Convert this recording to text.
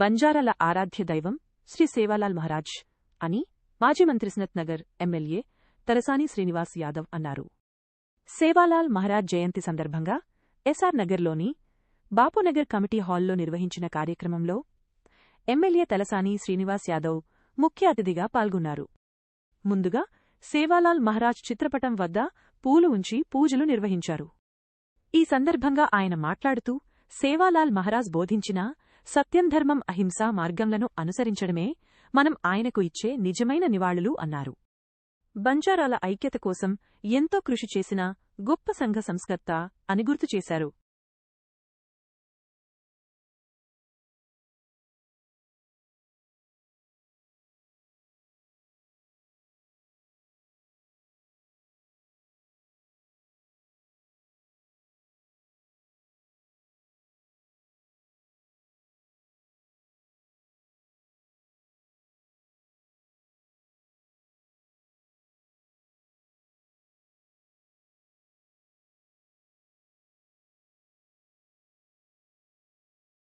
బంజారాల ఆరాధ్య దైవం శ్రీ సేవాలాల్ మహారాజ్ అని మాజీ మంత్రి స్నత్ నగర్ ఎమ్మెల్యే తలసాని శ్రీనివాస్ యాదవ్ అన్నారు. సేవాలాల్ మహారాజ్ జయంతి సందర్భంగా ఎస్ఆర్ నగర్లోని బాపునగర్ కమిటీ హాల్లో నిర్వహించిన కార్యక్రమంలో ఎమ్మెల్యే తలసాని శ్రీనివాస్ యాదవ్ ముఖ్య అతిథిగా పాల్గొన్నారు. ముందుగా సేవాలాల్ మహారాజ్ చిత్రపటం వద్ద పూలు ఉంచి పూజలు నిర్వహించారు. ఈ సందర్భంగా ఆయన మాట్లాడుతూ సేవాలాల్ మహారాజ్ బోధించిన సత్యంధర్మం అహింసా మార్గంలను అనుసరించడమే మనం ఆయనకు ఇచ్చే నిజమైన నివాళులు అన్నారు. బంజారాల ఐక్యత కోసం ఎంతో కృషి చేసిన గొప్ప సంఘ సంస్కర్త అని గుర్తు చేశారు.